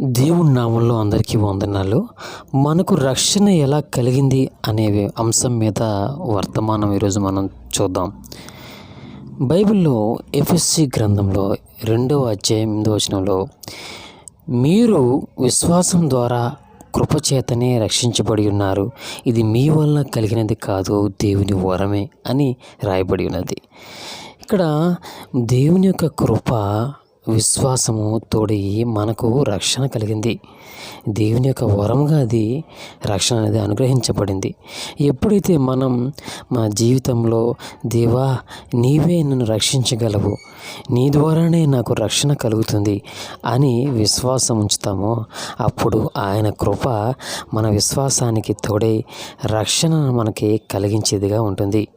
దేవుని నామంలో అందరికీ వందనాలు. మనకు రక్షణ ఎలా కలిగింది అనే అంశం మీద వర్తమానం ఈరోజు మనం చూద్దాం. బైబిల్లో ఎఫ్ఎస్సి గ్రంథంలో రెండవ అధ్యాయం ఎనిమిదో వచనంలో మీరు విశ్వాసం ద్వారా కృపచేతనే రక్షించబడి ఉన్నారు. ఇది మీ వల్ల కలిగినది కాదు దేవుని వరమే అని రాయబడి ఉన్నది. ఇక్కడ దేవుని యొక్క కృప విశ్వాసము తోడి మనకు రక్షణ కలిగింది. దేవుని యొక్క వరముగా అది రక్షణ అనేది అనుగ్రహించబడింది. ఎప్పుడైతే మనం మన జీవితంలో దేవా నీవే నన్ను రక్షించగలవు నీ ద్వారానే నాకు రక్షణ కలుగుతుంది అని విశ్వాసం ఉంచుతామో అప్పుడు ఆయన కృప మన విశ్వాసానికి తోడై రక్షణ మనకి కలిగించేదిగా ఉంటుంది.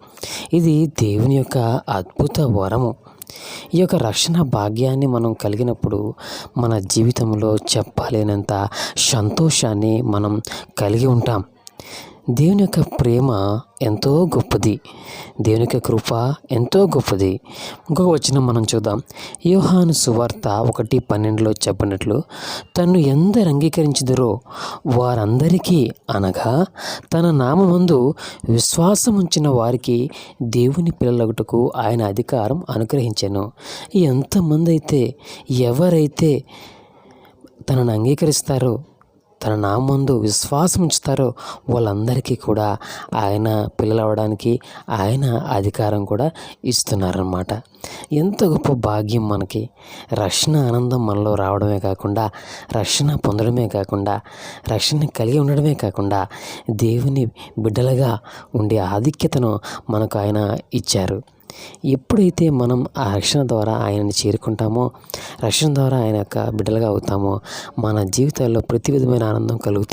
ఇది దేవుని యొక్క అద్భుత వరము. ఈ యొక్క రక్షణ భాగ్యాన్ని మనం కలిగినప్పుడు మన జీవితంలో చెప్పలేనంత సంతోషాన్ని మనం కలిగి ఉంటాం. దేవుని యొక్క ప్రేమ ఎంతో గొప్పది. దేవుని యొక్క కృప ఎంతో గొప్పది. ఇంకొక వచ్చిన మనం చూద్దాం. యోహాను సువార్త ఒకటి పన్నెండులో చెప్పినట్లు తను ఎందరు అంగీకరించుదరో వారందరికీ అనగా తన నామందు విశ్వాసం ఉంచిన వారికి దేవుని పిల్లలగుటకు ఆయన అధికారం అనుగ్రహించాను. ఎంతమంది అయితే ఎవరైతే తనను అంగీకరిస్తారో తన నామందు విశ్వాసం ఉంచుతారో వాళ్ళందరికీ కూడా ఆయన పిల్లలు అవ్వడానికి ఆయన అధికారం కూడా ఇస్తున్నారన్నమాట. ఎంత గొప్ప భాగ్యం మనకి. రక్షణ ఆనందం మనలో రావడమే కాకుండా రక్షణ పొందడమే కాకుండా రక్షణ కలిగి ఉండడమే కాకుండా దేవుని బిడ్డలుగా ఉండే ఆధిక్యతను మనకు ఆయన ఇచ్చారు. ఎప్పుడైతే మనం ఆ రక్షణ ద్వారా ఆయనని చేరుకుంటామో రక్షణ ద్వారా ఆయన యొక్క బిడ్డలుగా అవుతామో మన జీవితాల్లో ప్రతి విధమైన ఆనందం కలుగుతుంది.